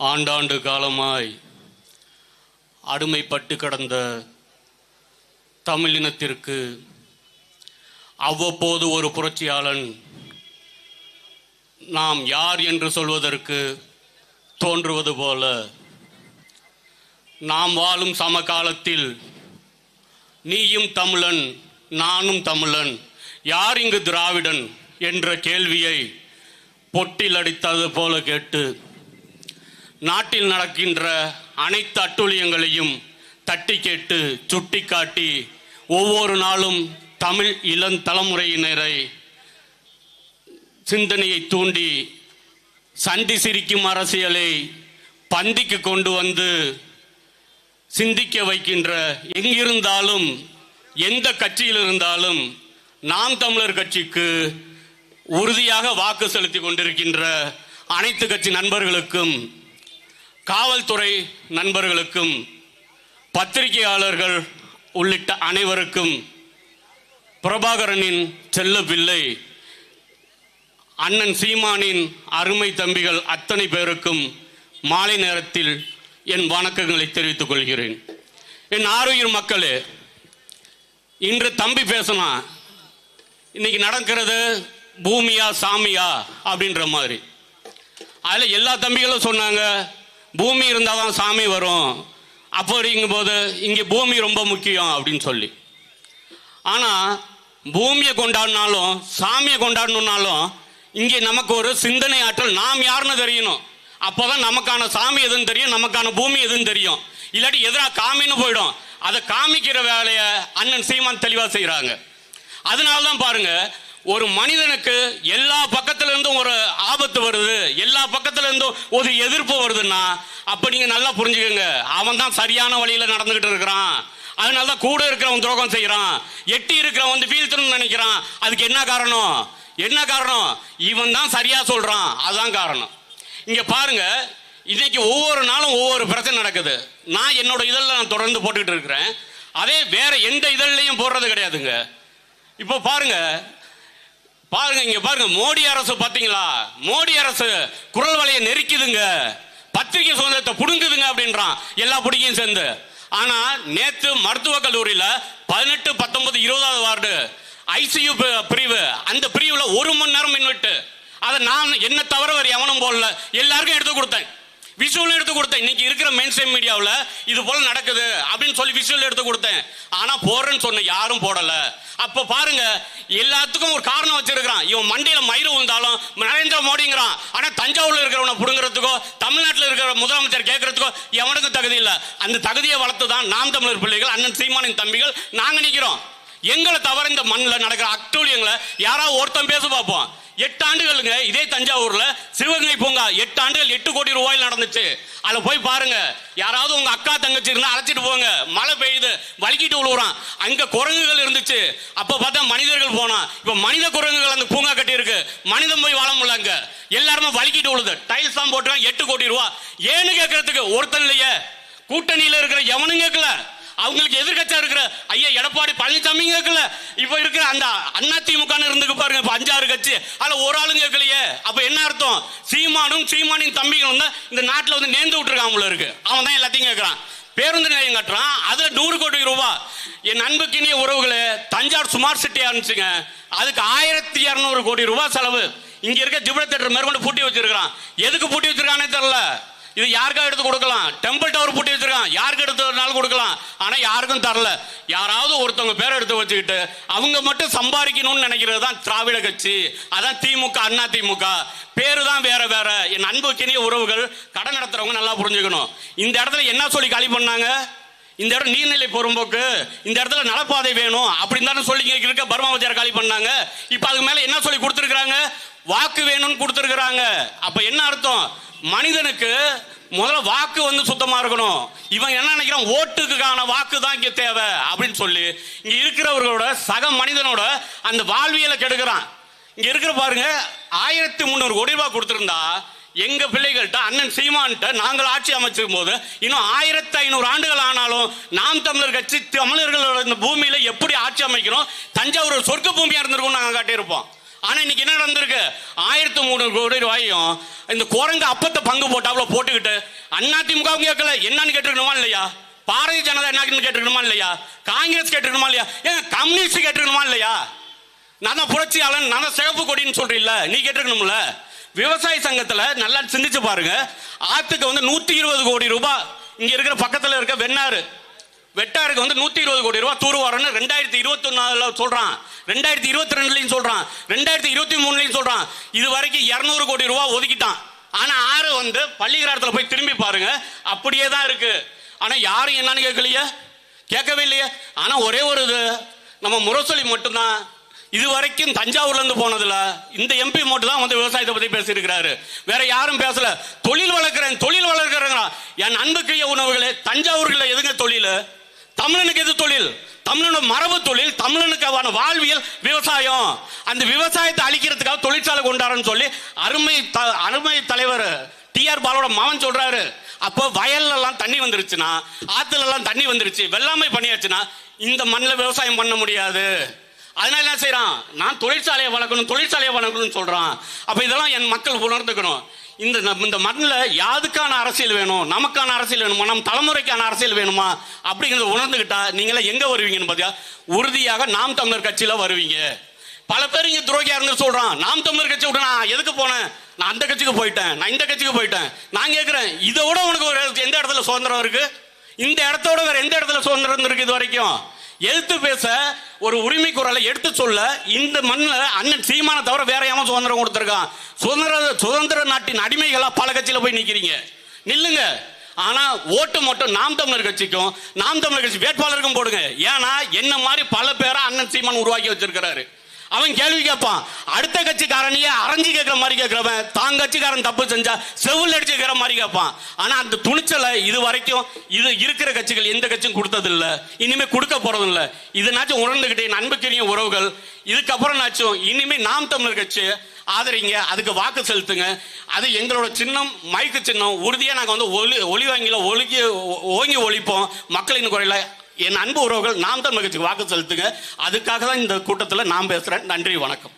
ஆண்டாண்டு காலமாய் அடிமைப்பட்டு கடந்த தமிழினத்திற்கு அவ்வப்போது ஒரு புரட்சியாளன் நாம் யார் என்று சொல்வதற்கு தோன்றுவது போல நாம் வாழும் சமகாலத்தில் நீயும் தமிழன் நானும் தமிழன் யார் இங்கு திராவிடன் என்ற கேள்வியை பொட்டில் அடித்தது போல கேட்டு நாட்டில் நடக்கின்ற அனைத்து அட்டூழியங்களையும் தட்டி கேட்டு சுட்டிக்காட்டி ஒவ்வொரு நாளும் தமிழ் இளம் தலைமுறையினரை சிந்தனையை தூண்டி சண்டி சிரிக்கும் அரசியலை பந்திக்கு கொண்டு வந்து சிந்திக்க வைக்கின்ற எங்கிருந்தாலும் எந்த கட்சியில் இருந்தாலும் நாம் தமிழர் கட்சிக்கு உறுதியாக வாக்கு செலுத்தி கொண்டிருக்கின்ற அனைத்து கட்சி நண்பர்களுக்கும் காவல்துறை நண்பர்களுக்கும் பத்திரிகையாளர்கள் உள்ளிட்ட அனைவருக்கும் பிரபாகரனின் செல்ல பிள்ளை அண்ணன் சீமானின் அருமை தம்பிகள் அத்தனை பேருக்கும் மாலை நேரத்தில் என் வணக்கங்களை தெரிவித்துக் கொள்கிறேன். என் ஆரோக்கிய மக்களே இன்று தம்பி பேசினா இன்னைக்கு நடக்கிறது பூமியா சாமியா அப்படின்ற மாதிரி. அதில் எல்லா தம்பிகளும் சொன்னாங்க பூமி இருந்தால் தான் சாமி வரும். அப்படிங்கும் போது இங்கே பூமி ரொம்ப முக்கியம் அப்படின்னு சொல்லி. ஆனால் பூமியை கொண்டாடினாலும் சாமியை கொண்டாடணுன்னாலும் இங்கே நமக்கு ஒரு சிந்தனை ஆற்றல். நாம் யாருன்னு தெரியணும். அப்போ தான் நமக்கான சாமி எதுன்னு தெரியும் நமக்கான பூமி எதுன்னு தெரியும். இல்லாட்டி எதிராக காமின்னு போயிடும். அதை காமிக்கிற வேலையை அண்ணன் சீமான் தெளிவாக செய்கிறாங்க அதனால தான் பாருங்கள் ஒரு மனிதனுக்கு எல்லா பக்கத்துல இருந்தும் ஒரு ஆபத்து வருது எல்லா பக்கத்துல இருந்தும் ஒரு எதிர்ப்பு வருதுன்னா அப்ப நீங்க நல்லா புரிஞ்சுக்கோங்க. அவன் தான் சரியான வழியில நடந்துகிட்டு இருக்கிறான். அதனால தான் கூட இருக்கிறவன் துரோகம் செய்யறான். எட்டி இருக்கிறவன் வந்து வீழ்த்தணும்னு நினைக்கிறான். அதுக்கு என்ன காரணம்? என்ன காரணம்? இவன் தான் சரியா சொல்றான். அதுதான் காரணம். இங்க பாருங்க இன்னைக்கு ஒவ்வொரு நாளும் ஒவ்வொரு பிரச்சனை நடக்குது. நான் என்னோட இதழில் நான் தொடர்ந்து போட்டுக்கிட்டு இருக்கிறேன். அதே வேற எந்த இதழ்லையும் போடுறது கிடையாதுங்க. இப்போ பாருங்க பாருங்க இங்க பாருங்க மோடி அரசு பாத்தீங்களா? மோடி அரசு குரல் வலையை நெருக்குதுங்க. பத்திரிகை சுதந்திரத்தை புடுங்குதுங்க அப்படின்றான். எல்லா பிடிக்கையும் சேர்ந்து. ஆனா நேத்து மருத்துவக் கல்லூரியில பதினெட்டு பத்தொன்பது இருபதாவது வார்டு ஐசியு பிரிவு அந்த பிரிவுல ஒரு மணி நேரம் மின்விட்டு. அதை நான் என்ன தவிர வேறு எவனும் போடல. எல்லாருக்கும் எடுத்து கொடுத்தேன். விஷுவல் எடுத்து கொடுத்தேன். இன்னைக்கு இருக்கிற மெயின் ஸ்ட்ரீம் மீடியாவில் இது போல நடக்குது அப்படின்னு சொல்லி விஷுவல் எடுத்து கொடுத்தேன். ஆனால் போடுறேன்னு சொன்ன யாரும் போடல. அப்போ பாருங்க எல்லாத்துக்கும் ஒரு காரணம் வச்சிருக்கிறான். இவன் மண்டையில் மயிறு விழுந்தாலும் நரேந்திர மோடிங்கிறான். ஆனால் தஞ்சாவூரில் இருக்கிறவனை பிடுங்குறதுக்கோ தமிழ்நாட்டில் இருக்கிற முதலமைச்சர் கேட்கறதுக்கோ எவனுக்கும் தகுதி இல்லை. அந்த தகுதியை வளர்த்து தான் நாம் தமிழர் பிள்ளைகள் அண்ணன் சீமானின் தம்பிகள் நாங்கள் நிற்கிறோம் எங்களை தவிர இந்த மண்ணில் நடக்கிற அட்டூழியங்களை யாராவது ஒருத்தன் பேச பார்ப்போம். எட்டு ஆண்டுகளுங்க. இதே தஞ்சாவூர்ல சிவகங்கை பூங்கா எட்டு ஆண்டுகள் எட்டு கோடி ரூபாயில் நடந்துச்சு. அதுல போய் பாருங்க. யாராவது உங்க அக்கா தங்கச்சி இருந்தா அழைச்சிட்டு போங்க. மழை பெய்யுது. வலிக்கிட்டு விழுவுறான். அங்க குரங்குகள் இருந்துச்சு. அப்ப பார்த்தா மனிதர்கள் போனா இப்ப மனித குரங்குகள் அந்த பூங்கா கட்டி இருக்கு மனிதன் போய் வாழ முடியல அங்க. எல்லாருமே வலிக்கிட்டு விழுது. டைல்ஸ் தான் போட்டுருக்கான் எட்டு கோடி ரூபா. ஏன்னு கேட்கறதுக்கு ஒருத்தன் இல்லையே. கூட்டணியில இருக்கிற எவனும் கேட்கல அவங்களுக்கு எதிர்கட்சியா இருக்கிற ஐயா எடப்பாடி பழனிசாமி கேட்கல. இப்ப இருக்கிற அந்த அண்ணா திமுக இருந்துக்கு பாருங்க இப்ப அஞ்சாறு கட்சி. அதுல ஒரு ஆளும் கேட்கலையே. அப்ப என்ன அர்த்தம்? சீமானும் சீமானின் தம்பிகளும் தான் இந்த நாட்டுல வந்து நேர்ந்து விட்டுருக்காங்க போல இருக்கு. அவன் தான் எல்லாத்தையும் கேட்கறான். பேருந்து நிலையம் கட்டுறான். அதுல நூறு கோடி ரூபா. என் அன்புக்கினிய உறவுகளே தஞ்சாவூர் சுமார் சிட்டி ஆரம்பிச்சுங்க அதுக்கு ஆயிரத்தி இரநூறு கோடி ரூபாய் செலவு. இங்க இருக்க ஜிபுல தேட்டர் மேற்கொண்டு பூட்டி வச்சிருக்கான் எதுக்கு பூட்டி வச்சிருக்கானே தெரியல. இது யாருக்கா எடுத்து கொடுக்கலாம்? டெம்பிள் டவர் பூட்டி வச்சிருக்கான். யாருக்கு எடுத்ததுனாலும் கொடுக்கலாம். ஆனால் யாருக்கும் தரல. யாராவது ஒருத்தவங்க பேரை எடுத்து வச்சுக்கிட்டு அவங்க மட்டும் சம்பாதிக்கணும்னு நினைக்கிறது தான் திராவிட கட்சி. அதான் திமுக அண்ணா திமுக. பேரு தான் வேற வேற. என் அன்புக்கினிய உறவுகள் கடன் நடத்துறவங்க நல்லா புரிஞ்சுக்கணும். இந்த இடத்துல என்ன சொல்லி காலி பண்ணாங்க? இந்த இடம் நீர்நிலை பொறும்போக்கு. இந்த இடத்துல நலப்பாதை வேணும். அப்படின்னு தானே சொல்லி இங்க இருக்க பர்மாவதியார் காலி பண்ணாங்க. இப்போ அதுக்கு மேலே என்ன சொல்லி கொடுத்துருக்குறாங்க? வாக்கு வேணும்னு கொடுத்துருக்குறாங்க. அப்போ என்ன அர்த்தம்? மனிதனுக்கு முதல்ல வாக்கு வந்து சுத்தமா இருக்கணும். இவன் என்ன நினைக்கிறான்? ஓட்டுக்கான வாக்கு தான் இங்க தேவை அப்படின்னு சொல்லி இங்க இருக்கிறவர்களோட சக மனிதனோட அந்த வாழ்வியலை கெடுக்கிறான். இங்க இருக்கிற பாருங்க ஆயிரத்தி முந்நூறு கோடி ரூபாய் கொடுத்துருந்தா எங்க பிள்ளைகள்கிட்ட அண்ணன் சீமான்கிட்ட நாங்கள் ஆட்சி அமைச்சிருக்கும் போது இன்னும் ஆயிரத்தி ஐநூறு ஆண்டுகள் ஆனாலும் நாம் தமிழர் கட்சி தமிழர்களோட இந்த பூமியில எப்படி ஆட்சி அமைக்கிறோம்? தஞ்சாவூர் சொர்க்க பூமியா இருந்திருக்கும் நாங்கள் காட்டியிருப்போம். ஆனா இன்னைக்கு என்ன நடந்திருக்கு? ஆயிரத்தி மூணு கோடி ரூபாயும் இந்த குரங்கு அப்பத்தை பங்கு போட்டாப்புல போட்டுக்கிட்டு அண்ணா திமுக கேட்கல. என்னன்னு கேட்டுக்கணுமா இல்லையா? பாரதிய ஜனதா என்னன்னு கேட்டுக்கணுமா இல்லையா? காங்கிரஸ் கேட்டுக்கணுமா இல்லையா? ஏன் கம்யூனிஸ்ட் கேட்டுக்கணுமா இல்லையா? நான் தான் புரட்சியாளன் நான் தான் சிகப்பு கொடின்னு சொல்றீல்ல. நீ கேட்டுக்கணும்ல விவசாய சங்கத்தில் நல்லா சிந்திச்சு பாருங்க. ஆத்துக்கு வந்து நூற்றி இருபது கோடி ரூபாய் இங்கே இருக்கிற பக்கத்தில் இருக்க வெண்ணாறு. வெட்டாருக்கு வந்து நூத்தி இருபது கோடி ரூபாய் தூர்வாரன்னு ரெண்டாயிரத்தி இருபத்தி ஒன்னால சொல்றான். ரெண்டாயிரத்தி இருபத்தி ரெண்டுலையும் சொல்றான். ரெண்டாயிரத்தி இருபத்தி மூணுலையும் சொல்றான். இது வரைக்கும் இருநூறு கோடி ரூபா ஒதுக்கிட்டான். ஆனா ஆறு வந்து பள்ளிக்கூடத்துல போய் திரும்பி பாருங்க. அப்படியே தான் இருக்கு. ஆனா யாரும் என்னன்னு கேட்கலையே? கேட்கவே இல்லையே? ஆனா ஒரே ஒரு இது நம்ம முரசொலி மட்டும்தான். இது வரைக்கும் தஞ்சாவூர்ல இருந்து போனதுல இந்த எம்பி மட்டும் தான் வந்து விவசாயத்தை பத்தி பேசியிருக்கிறாரு. வேற யாரும் பேசல. தொழில் வளர்க்குறேன் தொழில் வளர்க்குறேங்களா என் அன்புக்குரிய உணவுகளே தஞ்சாவூர்ல எதுங்க தொழில்? தமிழனுக்கு எது தொழில்? தமிழனோட மரபு தொழில் தமிழனுக்கான வாழ்வியல் விவசாயம். அந்த விவசாயத்தை அழிக்கிறதுக்காக தொழிற்சாலை கொண்டாடுறன்னு சொல்லி அருமை த- அருமை தலைவர் டிஆர் பாலோட மகன் சொல்றாரு. அப்போ வயல்ல எல்லாம் தண்ணி வந்துருச்சுன்னா ஆத்துல எல்லாம் தண்ணி வந்துருச்சு வெள்ளாமை பண்ணியாச்சுன்னா இந்த மண்ணில் விவசாயம் பண்ண முடியாது. அதனால என்ன செய்யறான் நான் தொழிற்சாலையை வளர்க்கணும் தொழிற்சாலையை வளர்க்கணும்னு சொல்றான். அப்ப இதெல்லாம் என் மக்கள் உணர்ந்துக்கணும். இந்த இந்த மண்ணில் யாருக்கான அரசியல் வேணும்? நமக்கான அரசியல் வேணுமா? நம் தலைமுறைக்கான அரசியல் வேணுமா? அப்படிங்கிறத உணர்ந்துக்கிட்டா நீங்களே எங்கே வருவீங்கன்னு பார்த்தியா உறுதியாக நாம் தமிழர் கட்சியில் வருவீங்க. பல பேர் இங்கே துரோகியா இருந்து நாம் தமிழர் கட்சி விட நான் எதுக்கு போனேன்? நான் அந்த கட்சிக்கு போயிட்டேன். நான் இந்த கட்சிக்கு போயிட்டேன். நான் கேட்குறேன் இதை விட உனக்கு ஒரு எந்த இடத்துல சுதந்திரம் இருக்குது இந்த இடத்தோட வேறு எந்த இடத்துல சுதந்திரம் இருக்குது இது வரைக்கும்? எழுத்து பேச ஒரு உரிமை குரலை எடுத்து சொல்ல இந்த மண்ணில் அண்ணன் சீமான தவிர வேற ஏமா சுதந்திரம் கொடுத்துருக்கான். சுதந்திர சுதந்திர நாட்டின் அடிமைகளாக பல கட்சியில் போய் நிற்கிறீங்க நில்லுங்க. ஆனால் ஓட்டு மட்டும் நாம் தமிழர் கட்சிக்கும் நாம் தமிழர் கட்சி வேட்பாளருக்கும் போடுங்க. ஏன்னா என்ன மாதிரி பல பேரை அண்ணன் சீமான் உருவாக்கி வச்சிருக்கிறாரு. அவன் கேள்வி கேட்பான். அடுத்த கட்சிக்காரனையே அரைஞ்சு கேட்கிற மாதிரி கேட்கிறவன் தான் கட்சிக்காரன் தப்பு செஞ்சா செவில் அடிச்சு கேட்கிற மாதிரி கேட்பான். ஆனா அந்த துணிச்சலை இது வரைக்கும் இது இருக்கிற கட்சிகள் எந்த கட்சியும் கொடுத்ததில்ல. இனிமே கொடுக்க போறதும் இல்ல இதனாச்சும் உணர்ந்துகிட்டே என் அன்புக்குரிய உறவுகள் இதுக்கப்புறம் நாச்சும் இனிமே நாம் தமிழர் கட்சி ஆதரிங்க அதுக்கு வாக்கு செலுத்துங்க. அது எங்களோட சின்னம் மைக்கு சின்னம். உறுதியாக நாங்கள் வந்து ஒலி ஒளி வாங்கியில் ஒழுகி ஓங்கி ஒழிப்போம். மக்களின் குறையில என் அன்பு உறவுகள் நாம் தான் கட்சிக்கு வாக்கு செலுத்துங்க. அதுக்காக தான் இந்த கூட்டத்தில் நான் பேசுகிறேன் நன்றி வணக்கம்.